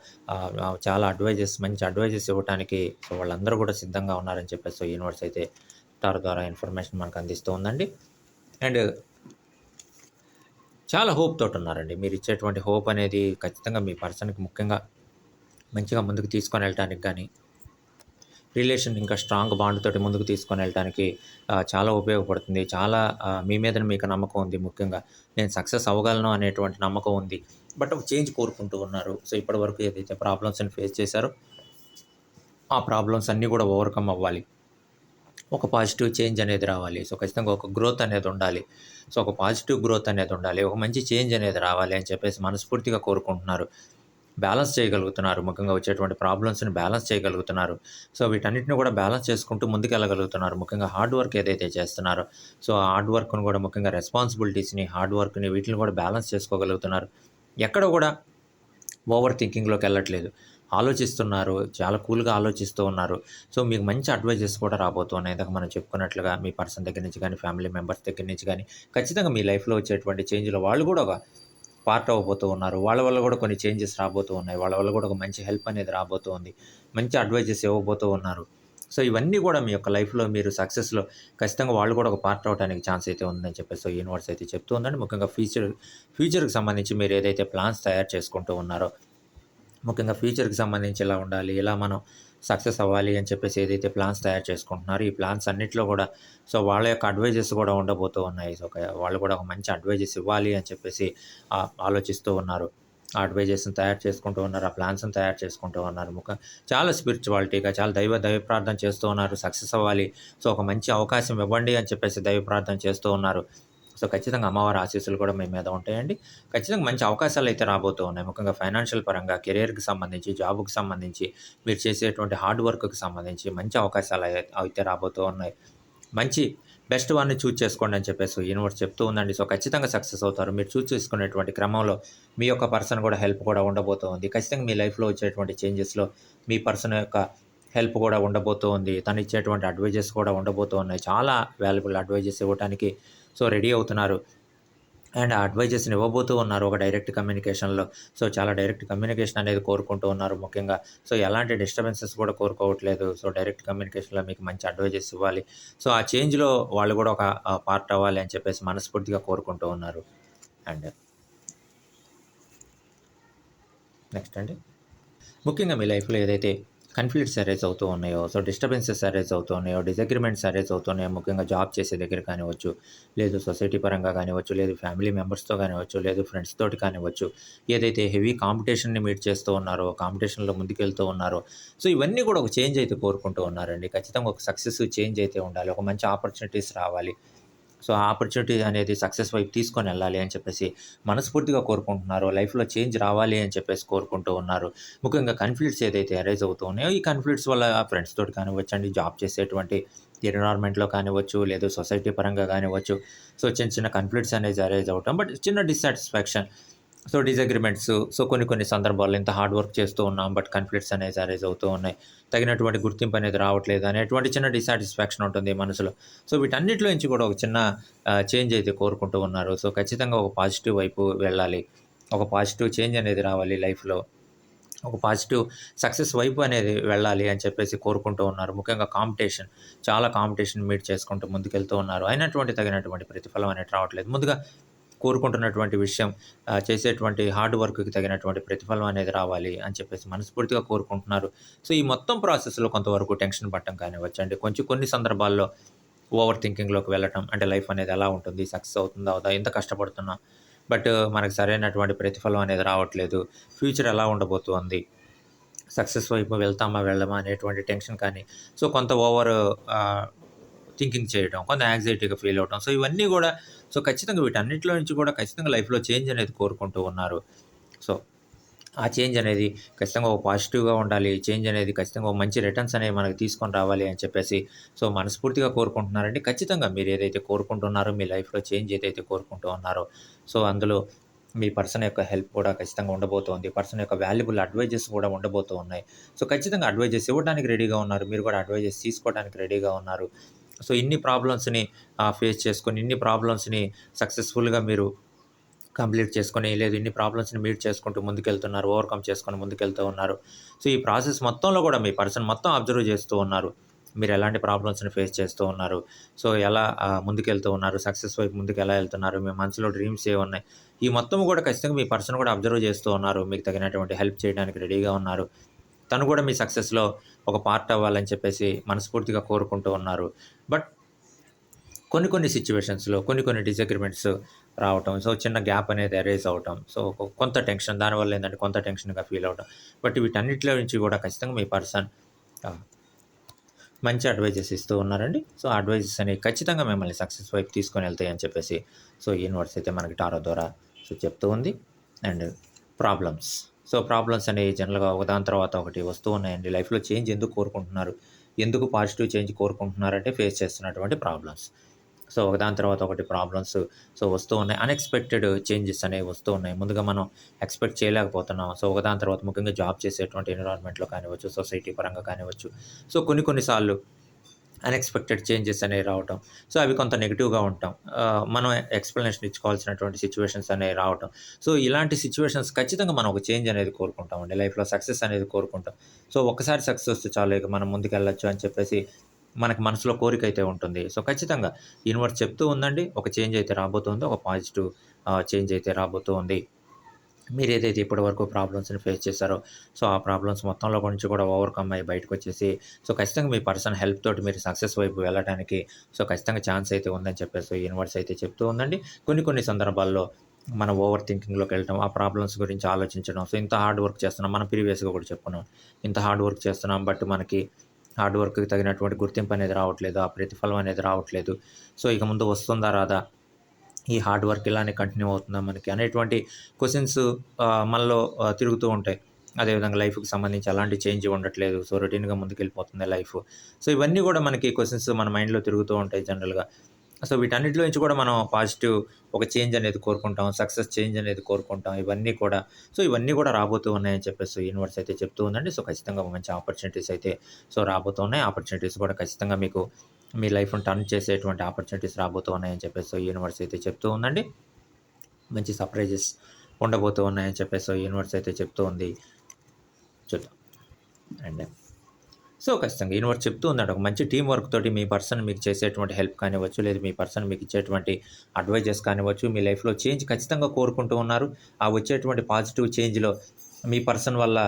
చాలా అడ్వైజెస్ మంచి అడ్వైజెస్ ఇవ్వడానికి సో వాళ్ళందరూ కూడా సిద్ధంగా ఉన్నారని చెప్పేసి సో యూనివర్స్ అయితే టార్ ద్వారా ఇన్ఫర్మేషన్ మనకు అందిస్తూ ఉందండి. అండ్ చాలా హోప్ తోటి ఉన్నారండి. మీరు ఇచ్చేటువంటి హోప్ అనేది ఖచ్చితంగా మీ పర్సన్కి ముఖ్యంగా మంచిగా ముందుకు తీసుకొని వెళ్ళటానికి కానీ రిలేషన్ ఇంకా స్ట్రాంగ్ బాండ్ తోటి ముందుకు తీసుకొని వెళ్ళడానికి చాలా ఉపయోగపడుతుంది. చాలా మీ మీద మీకు నమ్మకం ఉంది ముఖ్యంగా. నేను సక్సెస్ అవ్వగలను అనేటువంటి నమ్మకం ఉంది. బట్ చేంజ్ కోరుకుంటూ ఉన్నారు. సో ఇప్పటివరకు ఏదైతే ప్రాబ్లమ్స్ని ఫేస్ చేశారో ఆ ప్రాబ్లమ్స్ అన్నీ కూడా ఓవర్కమ్ అవ్వాలి. ఒక పాజిటివ్ చేంజ్ అనేది రావాలి. సో ఖచ్చితంగా ఒక గ్రోత్ అనేది ఉండాలి. సో ఒక పాజిటివ్ గ్రోత్ అనేది ఉండాలి. ఒక మంచి చేంజ్ అనేది రావాలి అని చెప్పేసి మనస్ఫూర్తిగా కోరుకుంటున్నారు. బ్యాలెన్స్ చేయగలుగుతున్నారు. ముఖ్యంగా వచ్చేటువంటి ప్రాబ్లమ్స్ని బ్యాలెన్స్ చేయగలుగుతున్నారు. సో వీటన్నిటిని కూడా బ్యాలెన్స్ చేసుకుంటూ ముందుకెళ్ళగలుగుతున్నారు. ముఖ్యంగా హార్డ్ వర్క్ ఏదైతే చేస్తున్నారో సో ఆ హార్డ్ వర్క్ను కూడా ముఖ్యంగా రెస్పాన్సిబిలిటీస్ని హార్డ్ వర్క్ని వీటిని కూడా బ్యాలెన్స్ చేసుకోగలుగుతున్నారు. ఎక్కడ కూడా ఓవర్ థింకింగ్లోకి వెళ్ళట్లేదు. ఆలోచిస్తున్నారు చాలా కూల్గా ఆలోచిస్తూ ఉన్నారు. సో మీకు మంచి అడ్వైజెస్ కూడా రాబోతున్నాయి. ఇందాక మనం చెప్పుకున్నట్లుగా మీ పర్సన్ దగ్గర నుంచి కానీ ఫ్యామిలీ మెంబర్స్ దగ్గర నుంచి కానీ ఖచ్చితంగా మీ లైఫ్లో వచ్చేటువంటి చేంజ్లో వాళ్ళు కూడా ఒక పార్ట్ అవ్వబోతూ ఉన్నారు. వాళ్ళ వల్ల కూడా కొన్ని చేంజెస్ రాబోతూ ఉన్నాయి. వాళ్ళ వల్ల కూడా ఒక మంచి హెల్ప్ అనేది రాబోతూ ఉంది. మంచి అడ్వైజెస్ ఇవ్వబోతూ ఉన్నారు. సో ఇవన్నీ కూడా మీ యొక్క లైఫ్లో మీరు సక్సెస్లో ఖచ్చితంగా వాళ్ళు కూడా ఒక పార్ట్ అవడానికి ఛాన్స్ అయితే ఉందని చెప్పేసి సో యూనివర్స్ అయితే చెప్తూ ఉందండి. ముఖ్యంగా ఫ్యూచర్ ఫ్యూచర్కి సంబంధించి మీరు ఏదైతే ప్లాన్స్ తయారు చేసుకుంటూ ఉన్నారో ముఖ్యంగా ఫ్యూచర్కి సంబంధించి ఎలా ఉండాలి ఎలా మనం సక్సెస్ అవ్వాలి అని చెప్పేసి ఏదైతే ప్లాన్స్ తయారు చేసుకుంటున్నారో ఈ ప్లాన్స్ అన్నింటిలో కూడా సో వాళ్ళ యొక్క అడ్వైజెస్ కూడా ఉండబోతూ ఉన్నాయి. సో ఒక- వాళ్ళు కూడా ఒక మంచి అడ్వైజెస్ ఇవ్వాలి అని చెప్పేసి ఆలోచిస్తూ ఉన్నారు. ఆ అడ్వైజెస్ని తయారు చేసుకుంటూ ఉన్నారు ఆ ప్లాన్స్ని తయారు చేసుకుంటూ ఉన్నారు. ముఖ చాలా స్పిరిచువాలిటీగా చాలా దైవ దైవ ప్రార్థన చేస్తూ ఉన్నారు. సక్సెస్ అవ్వాలి సో ఒక మంచి అవకాశం ఇవ్వండి అని చెప్పేసి దైవ ప్రార్థన చేస్తూ ఉన్నారు. సో ఖచ్చితంగా అమ్మవారి ఆశీస్సులు కూడా మీ మీద ఉంటాయండి. ఖచ్చితంగా మంచి అవకాశాలు అయితే రాబోతూ ఉన్నాయి. ముఖ్యంగా ఫైనాన్షియల్ పరంగా కెరియర్కి సంబంధించి జాబ్కి సంబంధించి మీరు చేసేటువంటి హార్డ్ వర్క్కి సంబంధించి మంచి అవకాశాలు అయితే రాబోతూ ఉన్నాయి. మంచి బెస్ట్ వాడిని చూస్ చేసుకోండి అని చెప్పేసి యూనివర్స్ చెప్తూ ఉందండి. సో ఖచ్చితంగా సక్సెస్ అవుతారు. మీరు చూస్ చేసుకునేటువంటి క్రమంలో మీ యొక్క పర్సన్ కూడా హెల్ప్ కూడా ఉండబోతోంది ఖచ్చితంగా మీ లైఫ్లో వచ్చేటువంటి చేంజెస్లో మీ పర్సన్ యొక్క హెల్ప్ కూడా ఉండబోతూ ఉంది. తను ఇచ్చేటువంటి అడ్వైజెస్ కూడా ఉండబోతూ ఉన్నాయి. చాలా వాల్యుబుల్ అడ్వైజెస్ ఇవ్వడానికి సో రెడీ అవుతున్నారు. అండ్ అడ్వైజెస్ని ఇవ్వబోతూ ఉన్నారు ఒక డైరెక్ట్ కమ్యూనికేషన్లో. సో చాలా డైరెక్ట్ కమ్యూనికేషన్ అనేది కోరుకుంటూ ఉన్నారు ముఖ్యంగా. సో ఎలాంటి డిస్టర్బెన్సెస్ కూడా కోరుకోవట్లేదు. సో డైరెక్ట్ కమ్యూనికేషన్లో మీకు మంచి అడ్వైజెస్ ఇవ్వాలి. సో ఆ చేంజ్లో వాళ్ళు కూడా ఒక పార్ట్ అవ్వాలి అని చెప్పేసి మనస్ఫూర్తిగా కోరుకుంటూ ఉన్నారు. అండ్ నెక్స్ట్ అండి. ముఖ్యంగా మీ లైఫ్లో ఏదైతే కన్ఫ్లిక్ట్స్ అరేజ్ అవుతూ ఉన్నాయో సో డిస్టర్బెన్సెస్ అరేజ్ అవుతూ ఉన్నాయో డిజగ్రిమెంట్స్ అరేజ్ అవుతున్నాయో ముఖ్యంగా జాబ్ చేసే దగ్గర కానివ్వచ్చు లేదు సొసైటీ పరంగా కానివ్వచ్చు లేదు ఫ్యామిలీ మెంబర్స్తో కానివ్వచ్చు లేదు ఫ్రెండ్స్ తోటి కానివ్వచ్చు ఏదైతే హెవీ కాంపిటీషన్ని మీట్ చేస్తూ ఉన్నారో కాంపిటీషన్లో ముందుకెళ్తూ ఉన్నారో సో ఇవన్నీ కూడా ఒక చేంజ్ అయితే కోరుకుంటూ ఉన్నారండి. ఖచ్చితంగా ఒక సక్సెస్ చేంజ్ అయితే ఉండాలి. ఒక మంచి ఆపర్చునిటీస్ రావాలి. సో ఆ ఆపర్చునిటీ అనేది సక్సెస్ వైపు తీసుకొని వెళ్ళాలి అని చెప్పేసి మనస్ఫూర్తిగా కోరుకుంటున్నారు. లైఫ్లో చేంజ్ రావాలి అని చెప్పేసి కోరుకుంటూ ఉన్నారు. ముఖ్యంగా కన్ఫ్లిక్ట్స్ ఏదైతే అరైజ్ అవుతూ ఉన్నాయో ఈ కన్ఫ్లిక్ట్స్ వల్ల ఫ్రెండ్స్ తోటి కానివ్వచ్చండి. జాబ్ చేసేటువంటి ఎన్విరాన్మెంట్లో కానివ్వచ్చు లేదు సొసైటీ పరంగా కానివ్వచ్చు. సో చిన్న చిన్న కన్ఫ్లిక్ట్స్ అనేది అరైజ్ అవటం. బట్ చిన్న డిస్సాటిస్ఫాక్షన్ సో డిసగ్రిమెంట్స్ సో కొన్ని కొన్ని సందర్భాల్లో ఇంత హార్డ్ వర్క్ చేస్తూ ఉన్నాం బట్ కన్ఫ్లిక్ట్స్ అనేది అరేజ్ అవుతూ ఉన్నాయి. తగినటువంటి గుర్తింపు అనేది రావట్లేదు అనేటువంటి చిన్న డిసాటిస్ఫాక్షన్ ఉంటుంది మనసులో. సో వీటన్నిటిలో నుంచి కూడా ఒక చిన్న చేంజ్ అయితే కోరుకుంటూ ఉన్నారు. సో ఖచ్చితంగా ఒక పాజిటివ్ వైపు వెళ్ళాలి. ఒక పాజిటివ్ చేంజ్ అనేది రావాలి లైఫ్లో ఒక పాజిటివ్ సక్సెస్ వైపు అనేది వెళ్ళాలి అని చెప్పేసి కోరుకుంటూ ఉన్నారు. ముఖ్యంగా కాంపిటీషన్ చాలా కాంపిటీషన్ మీట్ చేసుకుంటూ ముందుకెళ్తూ ఉన్నారు. అయినటువంటి తగినటువంటి ప్రతిఫలం అనేది రావట్లేదు. ముందుగా కోరుకుంటున్నటువంటి విషయం చేసేటువంటి హార్డ్ వర్క్కి తగినటువంటి ప్రతిఫలం అనేది రావాలి అని చెప్పేసి మనస్ఫూర్తిగా కోరుకుంటున్నారు. సో ఈ మొత్తం ప్రాసెస్లో కొంతవరకు టెన్షన్ పట్టడం కానివ్వచ్చండి కొంచెం కొన్ని సందర్భాల్లో ఓవర్ థింకింగ్లోకి వెళ్ళటం అంటే లైఫ్ అనేది ఎలా ఉంటుంది సక్సెస్ అవుతుందా అవుదా ఎంత కష్టపడుతున్నా. బట్ మనకు సరైనటువంటి ప్రతిఫలం అనేది రావట్లేదు. ఫ్యూచర్ ఎలా ఉండబోతుంది సక్సెస్ వైపు వెళ్తామా వెళ్ళమా అనేటువంటి టెన్షన్ కానీ సో కొంత ఓవర్ థింకింగ్ చేయడం కొంత యాంగ్జైటీగా ఫీల్ అవడం సో ఇవన్నీ కూడా సో ఖచ్చితంగా వీటన్నిటిలో నుంచి కూడా ఖచ్చితంగా లైఫ్లో చేంజ్ అనేది కోరుకుంటూ ఉన్నారు. సో ఆ చేంజ్ అనేది ఖచ్చితంగా ఒక పాజిటివ్గా ఉండాలి. చేంజ్ అనేది ఖచ్చితంగా ఒక మంచి రిటర్న్స్ అనేవి మనకి తీసుకొని రావాలి అని చెప్పేసి సో మనస్ఫూర్తిగా కోరుకుంటున్నారండి. ఖచ్చితంగా మీరు ఏదైతే కోరుకుంటున్నారో మీ లైఫ్లో చేంజ్ ఏదైతే కోరుకుంటూ ఉన్నారో సో అందులో మీ పర్సన్ యొక్క హెల్ప్ కూడా ఖచ్చితంగా ఉండబోతోంది. పర్సన్ యొక్క వాల్యుబుల్ అడ్వైజెస్ కూడా ఉండబోతూ ఉన్నాయి. సో ఖచ్చితంగా అడ్వైజెస్ ఇవ్వడానికి రెడీగా ఉన్నారు. మీరు కూడా అడ్వైజెస్ తీసుకోవడానికి రెడీగా ఉన్నారు. సో ఇన్ని ప్రాబ్లమ్స్ని ఫేస్ చేసుకొని ఇన్ని ప్రాబ్లమ్స్ని సక్సెస్ఫుల్గా మీరు కంప్లీట్ చేసుకొని లేదు ఇన్ని ప్రాబ్లమ్స్ని మీట్ చేసుకుంటూ ముందుకెళ్తున్నారు ఓవర్కమ్ చేసుకొని ముందుకెళ్తూ ఉన్నారు. సో ఈ ప్రాసెస్ మొత్తంలో కూడా మీ పర్సన్ మొత్తం అబ్జర్వ్ చేస్తూ ఉన్నారు. మీరు ఎలాంటి ప్రాబ్లమ్స్ని ఫేస్ చేస్తూ ఉన్నారు. సో ఎలా ముందుకెళ్తూ ఉన్నారు సక్సెస్ వైపు ముందుకు ఎలా వెళ్తున్నారు మీ మనసులో డ్రీమ్స్ ఏ ఉన్నాయి. ఈ మొత్తం కూడా ఖచ్చితంగా మీ పర్సన్ కూడా అబ్జర్వ్ చేస్తూ ఉన్నారు. మీకు తగినటువంటి హెల్ప్ చేయడానికి రెడీగా ఉన్నారు. తను కూడా మీ సక్సెస్లో ఒక పార్ట్ అవ్వాలని చెప్పేసి మనస్ఫూర్తిగా కోరుకుంటూ ఉన్నారు. బట్ కొన్ని కొన్ని సిచ్యువేషన్స్లో కొన్ని కొన్ని డిసగ్రిమెంట్స్ రావటం సో చిన్న గ్యాప్ అనేది అరేజ్ అవటం సో కొంత టెన్షన్ దానివల్ల ఏంటంటే కొంత టెన్షన్గా ఫీల్ అవటం. బట్ వీటన్నిటిలో నుంచి కూడా ఖచ్చితంగా మీ పర్సన్ మంచి అడ్వైజెస్ ఇస్తూ ఉన్నారండి. సో అడ్వైజెస్ అనేవి ఖచ్చితంగా మిమ్మల్ని సక్సెస్ వైపు తీసుకొని వెళ్తాయి అని చెప్పేసి సో యూనివర్స్ అయితే మనకి టారో ద్వారా సో చెప్తూ ఉంది. And problems. సో ప్రాబ్లమ్స్ అనేవి జనరల్గా ఒకదాని తర్వాత ఒకటి వస్తూ ఉన్నాయండి. లైఫ్లో చేంజ్ ఎందుకు కోరుకుంటున్నారు? ఎందుకు పాజిటివ్ చేంజ్ కోరుకుంటున్నారంటే ఫేస్ చేస్తున్నటువంటి ప్రాబ్లమ్స్. సో ఒకదాని తర్వాత ఒకటి ప్రాబ్లమ్స్ సో వస్తూ ఉన్నాయి. అన్ఎక్స్పెక్టెడ్ చేంజెస్ అనేవి వస్తూ ఉన్నాయి. ముందుగా మనం ఎక్స్పెక్ట్ చేయలేకపోతున్నాం. సో ఒకదాని తర్వాత ముఖ్యంగా జాబ్ చేసేటువంటి ఎన్విరాన్మెంట్లో కానివ్వచ్చు సొసైటీ పరంగా కానివ్వచ్చు. సో కొన్ని కొన్నిసార్లు అన్ఎక్స్పెక్టెడ్ చేంజెస్ అనేవి రావటం. సో అవి కొంత నెగిటివ్గా ఉంటాం. మనం ఎక్స్ప్లెనేషన్ ఇచ్చుకోవాల్సినటువంటి సిచ్యువేషన్స్ అనేవి రావటం. సో ఇలాంటి సిచ్యువేషన్స్ ఖచ్చితంగా మనం ఒక చేంజ్ అనేది కోరుకుంటామండి. లైఫ్లో సక్సెస్ అనేది కోరుకుంటాం. సో ఒక్కసారి సక్సెస్ వస్తే చాలు ఇక మనం ముందుకు వెళ్ళొచ్చు అని చెప్పేసి మనకి మనసులో కోరిక అయితే ఉంటుంది. సో ఖచ్చితంగా యూనివర్స్ చెప్తూ ఉందండి. ఒక చేంజ్ అయితే రాబోతుంది. ఒక పాజిటివ్ చేంజ్ అయితే రాబోతుంది. మీరు ఏదైతే ఇప్పటి వరకు ప్రాబ్లమ్స్ని ఫేస్ చేశారో సో ఆ ప్రాబ్లమ్స్ మొత్తంలో నుంచి కూడా ఓవర్కమ్ అయ్యి బయటకు వచ్చేసి సో ఖచ్చితంగా మీ పర్సన్ హెల్ప్ తోటి మీరు సక్సెస్ వైపు వెళ్ళడానికి సో ఖచ్చితంగా ఛాన్స్ అయితే ఉందని చెప్పేసి యూనివర్స్ అయితే చెప్తూ ఉందండి. కొన్ని కొన్ని సందర్భాల్లో మనం ఓవర్ థింకింగ్లోకి వెళ్ళటం ఆ ప్రాబ్లమ్స్ గురించి ఆలోచించడం సో ఇంత హార్డ్ వర్క్ చేస్తున్నాం మనం ప్రీవియస్గా కూడా చెప్పుకున్నాం. ఇంత హార్డ్ వర్క్ చేస్తున్నాం బట్ మనకి హార్డ్ వర్క్కి తగినటువంటి గుర్తింపు అనేది రావట్లేదు ఆ ప్రతిఫలం అనేది రావట్లేదు. సో ఇక ముందు వస్తుందా రాదా? ఈ హార్డ్ వర్క్ ఇలానే కంటిన్యూ అవుతుందా మనకి అనేటువంటి క్వశ్చన్స్ మనలో తిరుగుతూ ఉంటాయి. అదేవిధంగా లైఫ్కి సంబంధించి అలాంటి చేంజ్ ఉండట్లేదు. సో రొటీన్గా ముందుకెళ్ళిపోతుంది లైఫ్. సో ఇవన్నీ కూడా మనకి క్వశ్చన్స్ మన మైండ్లో తిరుగుతూ ఉంటాయి జనరల్గా. సో వీటన్నిటిలో నుంచి కూడా మనం పాజిటివ్ ఒక చేంజ్ అనేది కోరుకుంటాం సక్సెస్ చేంజ్ అనేది కోరుకుంటాం. ఇవన్నీ కూడా సో ఇవన్నీ కూడా రాబోతూ ఉన్నాయని చెప్పేసి యూనివర్స్ అయితే చెప్తూ ఉందండి. సో ఖచ్చితంగా మంచి ఆపర్చునిటీస్ అయితే సో రాబోతూ ఉన్నాయి. ఆపర్చునిటీస్ కూడా ఖచ్చితంగా మీకు మీ లైఫ్ను టర్న్ చేసేటువంటి ఆపర్చునిటీస్ రాబోతూ ఉన్నాయని చెప్పేసి యూనివర్స్ అయితే చెప్తూ ఉందండి. మంచి సర్ప్రైజెస్ ఉండబోతూ ఉన్నాయని చెప్పేసి యూనివర్స్ అయితే చెప్తూ ఉంది. చూద్దాం. అండ్ సో ఖచ్చితంగా యూనివర్స్ చెప్తూ ఉన్నాడు ఒక మంచి టీం వర్క్ తోటి మీ పర్సన్ మీకు చేసేటువంటి హెల్ప్ కానివ్వచ్చు లేదు మీ పర్సన్ మీకు ఇచ్చేటువంటి అడ్వైజెస్ కానివ్వచ్చు మీ లైఫ్లో చేంజ్ ఖచ్చితంగా కోరుకుంటూ ఉన్నారు. ఆ వచ్చేటువంటి పాజిటివ్ చేంజ్లో మీ పర్సన్ వల్ల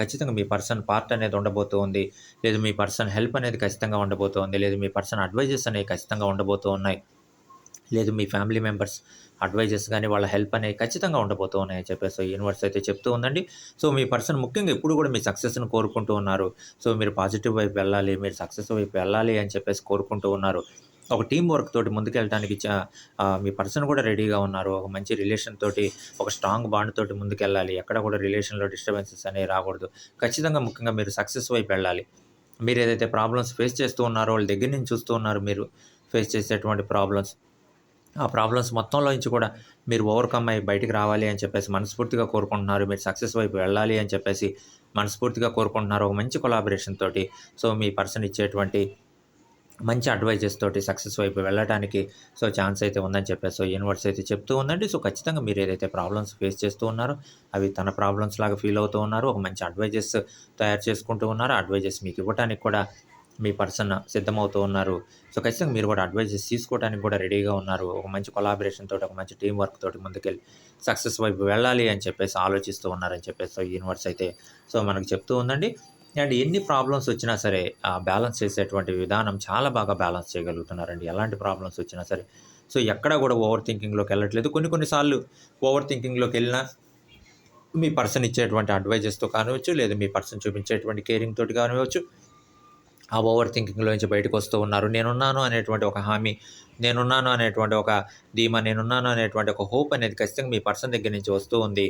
ఖచ్చితంగా మీ పర్సన్ పార్ట్ అనేది ఉండబోతూ ఉంది. లేదు మీ పర్సన్ హెల్ప్ అనేది ఖచ్చితంగా ఉండబోతోంది లేదు మీ పర్సన్ అడ్వైజెస్ అనేవి ఖచ్చితంగా ఉండబోతూ ఉన్నాయి. లేదు మీ ఫ్యామిలీ మెంబర్స్ అడ్వైజెస్ కానీ వాళ్ళ హెల్ప్ అనేవి ఖచ్చితంగా ఉండబోతూ ఉన్నాయని చెప్పేసి యూనివర్స్ అయితే చెప్తూ ఉందండి. సో మీ పర్సన్ ముఖ్యంగా ఎప్పుడు కూడా మీ సక్సెస్ని కోరుకుంటూ ఉన్నారు. సో మీరు పాజిటివ్ వైపు వెళ్ళాలి మీరు సక్సెస్ వైపు వెళ్ళాలి అని చెప్పేసి కోరుకుంటూ ఉన్నారు. ఒక టీం వర్క్ తోటి ముందుకెళ్ళడానికి మీ పర్సన్ కూడా రెడీగా ఉన్నారు. ఒక మంచి రిలేషన్ తోటి ఒక స్ట్రాంగ్ బాండ్ తోటి ముందుకెళ్ళాలి. ఎక్కడ కూడా రిలేషన్లో డిస్టర్బెన్సెస్ అనేవి రాకూడదు. ఖచ్చితంగా ముఖ్యంగా మీరు సక్సెస్ వైపు వెళ్ళాలి. మీరు ఏదైతే ప్రాబ్లమ్స్ ఫేస్ చేస్తూ ఉన్నారో వాళ్ళ దగ్గర నుంచి చూస్తూ ఉన్నారు మీరు ఫేస్ చేసేటువంటి ప్రాబ్లమ్స్. ఆ ప్రాబ్లమ్స్ మొత్తంలో నుంచి కూడా మీరు ఓవర్కమ్ అయ్యి బయటికి రావాలి అని చెప్పేసి మనస్ఫూర్తిగా కోరుకుంటున్నారు. మీరు సక్సెస్ వైపు వెళ్ళాలి అని చెప్పేసి మనస్ఫూర్తిగా కోరుకుంటున్నారు. ఒక మంచి కొలాబరేషన్ తోటి సో మీ పర్సన్ ఇచ్చేటువంటి మంచి అడ్వైజెస్ తోటి సక్సెస్ వైపు వెళ్ళడానికి సో ఛాన్స్ అయితే ఉందని చెప్పేసి సో యూనివర్స్ అయితే చెప్తూ ఉందండి. సో ఖచ్చితంగా మీరు ఏదైతే ప్రాబ్లమ్స్ ఫేస్ చేస్తూ ఉన్నారో అవి తన ప్రాబ్లమ్స్ లాగా ఫీల్ అవుతూ ఉన్నారు. ఒక మంచి అడ్వైజెస్ తయారు చేసుకుంటూ ఉన్నారు. అడ్వైజెస్ మీకు ఇవ్వడానికి కూడా మీ పర్సన్ సిద్ధమవుతూ ఉన్నారు. సో ఖచ్చితంగా మీరు కూడా అడ్వైజెస్ తీసుకోవడానికి కూడా రెడీగా ఉన్నారు. ఒక మంచి కొలాబరేషన్ తోటి ఒక మంచి టీం వర్క్ తోటి ముందుకెళ్ళి సక్సెస్ వైపు వెళ్ళాలి అని చెప్పేసి ఆలోచిస్తూ ఉన్నారని చెప్పేసి సో యూనివర్స్ అయితే. సో మనకు చెప్తూ ఉందండి. అండ్ ఎన్ని ప్రాబ్లమ్స్ వచ్చినా సరే ఆ బ్యాలెన్స్ చేసేటువంటి విధానం చాలా బాగా బ్యాలెన్స్ చేయగలుగుతున్నారండి. ఎలాంటి ప్రాబ్లమ్స్ వచ్చినా సరే. సో ఎక్కడ కూడా ఓవర్ థింకింగ్లోకి వెళ్ళట్లేదు. కొన్ని కొన్నిసార్లు ఓవర్ థింకింగ్లోకి వెళ్ళినా మీ పర్సన్ ఇచ్చేటువంటి అడ్వైజెస్తో కానివచ్చు లేదా మీ పర్సన్ చూపించేటువంటి కేరింగ్ తోటి కానివచ్చు ఆ ఓవర్ థింకింగ్లో నుంచి బయటకు వస్తూ ఉన్నారు. నేనున్నాను అనేటువంటి ఒక హామీ నేనున్నాను అనేటువంటి ఒక ధీమా నేనున్నాను అనేటువంటి ఒక హోప్ అనేది ఖచ్చితంగా మీ పర్సన్ దగ్గర నుంచి వస్తూ ఉంది.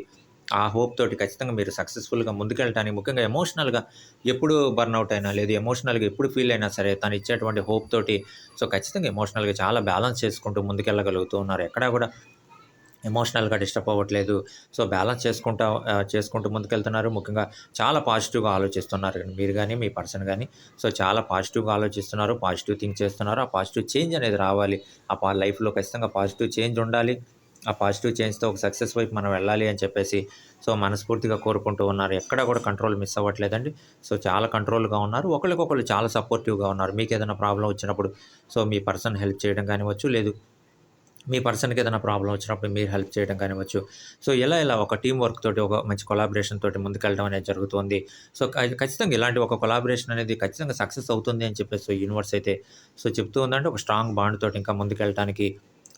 ఆ హోప్ తోటి ఖచ్చితంగా మీరు సక్సెస్ఫుల్గా ముందుకెళ్ళటానికి ముఖ్యంగా ఎమోషనల్గా ఎప్పుడు బర్న్అవుట్ అయినా లేదు ఎమోషనల్గా ఎప్పుడు ఫీల్ అయినా సరే తను ఇచ్చేటువంటి హోప్ తోటి సో ఖచ్చితంగా ఎమోషనల్గా చాలా బ్యాలెన్స్ చేసుకుంటూ ముందుకెళ్ళగలుగుతూ ఉన్నారు. ఎక్కడా కూడా ఎమోషనల్గా డిస్టర్బ్ అవ్వట్లేదు. సో బ్యాలెన్స్ చేసుకుంటా చేసుకుంటూ ముందుకెళ్తున్నారు. ముఖ్యంగా చాలా పాజిటివ్గా ఆలోచిస్తున్నారు. మీరు కానీ మీ పర్సన్ కానీ సో చాలా పాజిటివ్గా ఆలోచిస్తున్నారు. పాజిటివ్ థింక్ చేస్తున్నారు. ఆ పాజిటివ్ చేంజ్ అనేది రావాలి. ఆ లైఫ్లో ఖచ్చితంగా పాజిటివ్ చేంజ్ ఉండాలి. ఆ పాజిటివ్ చేంజ్తో ఒక సక్సెస్ వైపు మనం వెళ్ళాలి అని చెప్పేసి సో మనస్ఫూర్తిగా కోరుకుంటూ ఉన్నారు. ఎక్కడ కూడా కంట్రోల్ మిస్ అవ్వట్లేదండి. సో చాలా కంట్రోల్గా ఉన్నారు. ఒకరికొకరు చాలా సపోర్టివ్గా ఉన్నారు. మీకు ఏదైనా ప్రాబ్లం వచ్చినప్పుడు సో మీ పర్సన్ హెల్ప్ చేయడం కానివచ్చు లేదు మీ పర్సన్కి ఏదైనా ప్రాబ్లం వచ్చినప్పుడు మీరు హెల్ప్ చేయడం కానివచ్చు సో ఇలా ఇలా ఒక టీం వర్క్ తోటి ఒక మంచి కొలాబరేషన్ తోటి ముందుకెళ్ళడం అనేది జరుగుతుంది. సో ఖచ్చితంగా ఇలాంటి ఒక కొలాబరేషన్ అనేది ఖచ్చితంగా సక్సెస్ అవుతుంది అని చెప్పేసి సో యూనివర్స్ అయితే సో చెప్తూ ఉందంటే ఒక స్ట్రాంగ్ బాండ్ తోటి ఇంకా ముందుకెళ్ళడానికి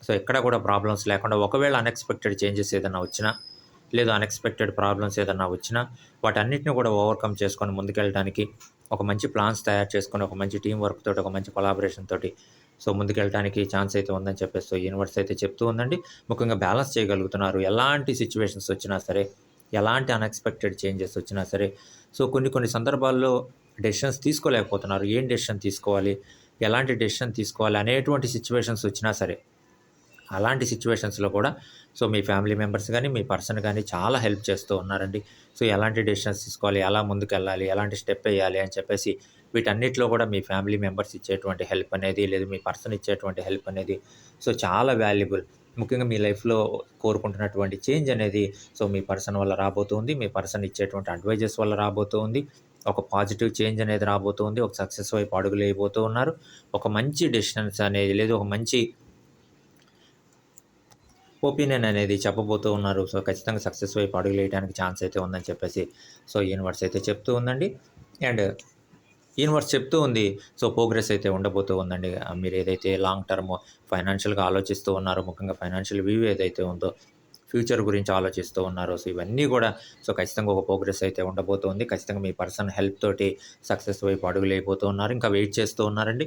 సో ఎక్కడ కూడా ప్రాబ్లమ్స్ లేకుండా ఒకవేళ అన్ఎక్స్పెక్టెడ్ చేంజెస్ ఏదైనా వచ్చినా లేదా అన్ఎక్స్పెక్టెడ్ ప్రాబ్లమ్స్ ఏదైనా వచ్చినా వాటన్నిటిని కూడా ఓవర్కమ్ చేసుకొని ముందుకెళ్ళడానికి ఒక మంచి ప్లాన్స్ తయారు చేసుకొని ఒక మంచి టీం వర్క్ తోటి ఒక మంచి కొలాబరేషన్ తోటి సో ముందుకెళ్ళడానికి ఛాన్స్ అయితే ఉందని చెప్పేసి సో యూనివర్స్ అయితే చెప్తూ ఉందండి. ముఖ్యంగా బ్యాలెన్స్ చేయగలుగుతున్నారు. ఎలాంటి సిచ్యువేషన్స్ వచ్చినా సరే ఎలాంటి అన్ఎక్స్పెక్టెడ్ చేంజెస్ వచ్చినా సరే సో కొన్ని కొన్ని సందర్భాల్లో డెసిషన్స్ తీసుకోలేకపోతున్నారు. ఏం డెసిషన్ తీసుకోవాలి? ఎలాంటి డెసిషన్ తీసుకోవాలి? అనేటువంటి సిచ్యువేషన్స్ వచ్చినా సరే అలాంటి సిచ్యువేషన్స్లో కూడా సో మీ ఫ్యామిలీ మెంబర్స్ కానీ మీ పర్సన్ కానీ చాలా హెల్ప్ చేస్తూ ఉన్నారండి. సో ఎలాంటి డెసిషన్స్ తీసుకోవాలి ఎలా ముందుకు వెళ్ళాలి ఎలాంటి స్టెప్ వేయాలి అని చెప్పేసి వీటన్నిటిలో కూడా మీ ఫ్యామిలీ మెంబర్స్ ఇచ్చేటువంటి హెల్ప్ అనేది లేదు మీ పర్సన్ ఇచ్చేటువంటి హెల్ప్ అనేది సో చాలా వాల్యుబుల్. ముఖ్యంగా మీ లైఫ్లో కోరుకుంటున్నటువంటి చేంజ్ అనేది సో మీ పర్సన్ వల్ల రాబోతుంది మీ పర్సన్ ఇచ్చేటువంటి అడ్వైజెస్ వల్ల రాబోతుంది ఒక పాజిటివ్ చేంజ్ అనేది రాబోతుంది ఒక సక్సెస్ వైపు అడుగులు వేయబోతూ ఉన్నారు. ఒక మంచి డెసిషన్స్ అనేది లేదు. ఒక మంచి ఒపీనియన్ అనేది చెప్పబోతూ ఉన్నారు. సో ఖచ్చితంగా సక్సెస్ వైపు అడుగులు వేయడానికి ఛాన్స్ అయితే ఉందని చెప్పేసి సో యూనివర్స్ అయితే చెప్తూ ఉందండి. అండ్ యూనివర్స్ చెప్తూ ఉంది. సో ప్రోగ్రెస్ అయితే ఉండబోతూ ఉందండి. మీరు ఏదైతే లాంగ్ టర్మ్ ఫైనాన్షియల్గా ఆలోచిస్తూ ఉన్నారో ముఖ్యంగా ఫైనాన్షియల్ వ్యూ ఏదైతే ఉందో ఫ్యూచర్ గురించి ఆలోచిస్తూ ఉన్నారో సో ఇవన్నీ కూడా సో ఖచ్చితంగా ఒక ప్రోగ్రెస్ అయితే ఉండబోతుంది ఖచ్చితంగా మీ పర్సన్ హెల్ప్ తోటి సక్సెస్ వైపు అడుగులు అయిపోతూ ఉన్నారు. ఇంకా వెయిట్ చేస్తూ ఉన్నారండి.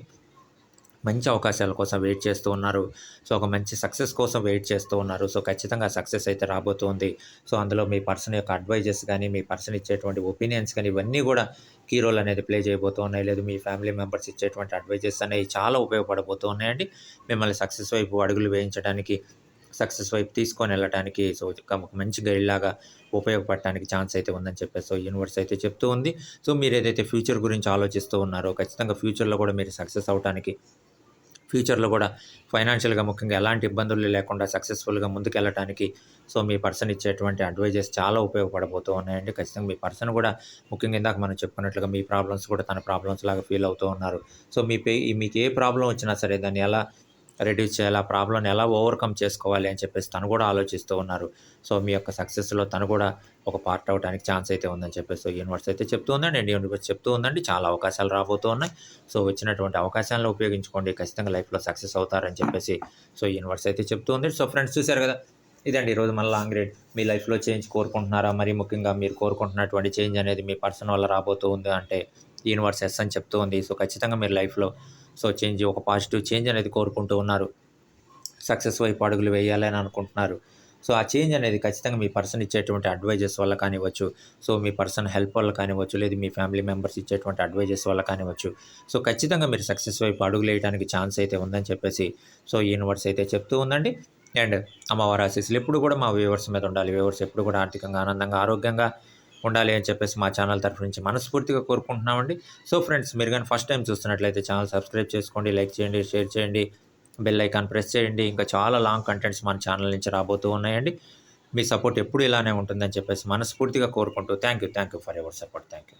మంచి అవకాశాల కోసం వెయిట్ చేస్తూ ఉన్నారు. సో ఒక మంచి సక్సెస్ కోసం వెయిట్ చేస్తూ ఉన్నారు. సో ఖచ్చితంగా సక్సెస్ అయితే రాబోతుంది. సో అందులో మీ పర్సన్ యొక్క అడ్వైజెస్ కానీ మీ పర్సన్ ఇచ్చేటువంటి ఒపీనియన్స్ కానీ ఇవన్నీ కూడా కీ రోల్ అనేది ప్లే చేయబోతూ ఉన్నాయి. లేదు మీ ఫ్యామిలీ మెంబర్స్ ఇచ్చేటువంటి అడ్వైజెస్ అనేవి చాలా ఉపయోగపడబోతూ ఉన్నాయండి. మిమ్మల్ని సక్సెస్ వైపు అడుగులు వేయించడానికి సక్సెస్ వైపు తీసుకొని వెళ్ళడానికి సో ఒక మంచి గైడ్ లాగా ఉపయోగపడటానికి ఛాన్స్ అయితే ఉందని చెప్పేసి సో యూనివర్స్ అయితే చెప్తూ ఉంది. సో మీరు ఏదైతే ఫ్యూచర్ గురించి ఆలోచిస్తూ ఉన్నారో ఖచ్చితంగా ఫ్యూచర్లో కూడా మీరు సక్సెస్ అవడానికి ఫ్యూచర్లో కూడా ఫైనాన్షియల్గా ముఖ్యంగా ఎలాంటి ఇబ్బందులు లేకుండా సక్సెస్ఫుల్గా ముందుకెళ్ళటానికి సో మీ పర్సన్ ఇచ్చేటువంటి అడ్వైజెస్ చాలా ఉపయోగపడబోతూ ఉన్నాయండి. ఖచ్చితంగా మీ పర్సన్ కూడా ముఖ్యంగా ఇందాక మనం చెప్పుకున్నట్లుగా మీ ప్రాబ్లమ్స్ కూడా తన ప్రాబ్లమ్స్ లాగా ఫీల్ అవుతూ ఉన్నారు. సో మీ పే మీకు ఏ ప్రాబ్లం వచ్చినా సరే దాన్ని ఎలా రెడ్యూస్ చేయాలి. ఆ ప్రాబ్లమ్ని ఎలా ఓవర్కమ్ చేసుకోవాలి అని చెప్పేసి తను కూడా ఆలోచిస్తూ ఉన్నారు. సో మీ యొక్క సక్సెస్లో తను కూడా ఒక పార్ట్ అవడానికి ఛాన్స్ అయితే ఉందని చెప్పేసి యూనివర్స్ అయితే చెప్తూ ఉందండి. ఇండియన్ యూనివర్స్ చెప్తూ ఉందండి. చాలా అవకాశాలు రాబోతూ ఉన్నాయి. సో వచ్చినటువంటి అవకాశాలను ఉపయోగించుకోండి. ఖచ్చితంగా లైఫ్లో సక్సెస్ అవుతారని చెప్పేసి సో యూనివర్స్ అయితే చెప్తూ ఉంది. సో ఫ్రెండ్స్ చూశారు కదా? ఇదండి ఈరోజు మన లాంగ్ రేట్ మీ లైఫ్లో చేంజ్ కోరుకుంటున్నారా? మరి ముఖ్యంగా మీరు కోరుకుంటున్నటువంటి చేంజ్ అనేది మీ పర్సన్ వల్ల రాబోతూ ఉంది అంటే యూనివర్స్ ఎస్ అని చెప్తూ ఉంది. సో ఖచ్చితంగా మీరు లైఫ్లో సో చేంజ్ ఒక పాజిటివ్ చేంజ్ అనేది కోరుకుంటూ ఉన్నారు. సక్సెస్ వైపు అడుగులు వేయాలని అనుకుంటున్నారు. సో ఆ చేంజ్ అనేది ఖచ్చితంగా మీ పర్సన్ ఇచ్చేటువంటి అడ్వైజెస్ వల్ల కానివ్వచ్చు. సో మీ పర్సన్ హెల్ప్ వల్ల కానివ్వచ్చు లేదు మీ ఫ్యామిలీ మెంబర్స్ ఇచ్చేటువంటి అడ్వైజెస్ వల్ల కానివ్వచ్చు. సో ఖచ్చితంగా మీరు సక్సెస్ వైపు అడుగులు వేయడానికి ఛాన్స్ అయితే ఉందని చెప్పేసి సో యూనివర్స్ అయితే చెప్తూ ఉందండి. అండ్ అమ్మవారి ఆశీస్సులు ఎప్పుడు కూడా మా వ్యూవర్స్ మీద ఉండాలి. వ్యూవర్స్ ఎప్పుడు కూడా ఆర్థికంగా ఆనందంగా ఆరోగ్యంగా ఉండాలి అని చెప్పేసి మా ఛానల్ తరఫు నుంచి మనస్ఫూర్తిగా కోరుకుంటున్నామండి. సో ఫ్రెండ్స్ మీరు కానీ ఫస్ట్ టైం చూస్తున్నట్లయితే ఛానల్ సబ్స్క్రైబ్ చేసుకోండి లైక్ చేయండి షేర్ చేయండి బెల్ ఐకాన్ ప్రెస్ చేయండి. ఇంకా చాలా లాంగ్ కంటెంట్స్ మన ఛానల్ నుంచి రాబోతూ ఉన్నాయండి. మీ సపోర్ట్ ఎప్పుడు ఇలానే ఉంటుందని చెప్పేసి మనస్ఫూర్తిగా కోరుకుంటూ thank you thank you forever support thank you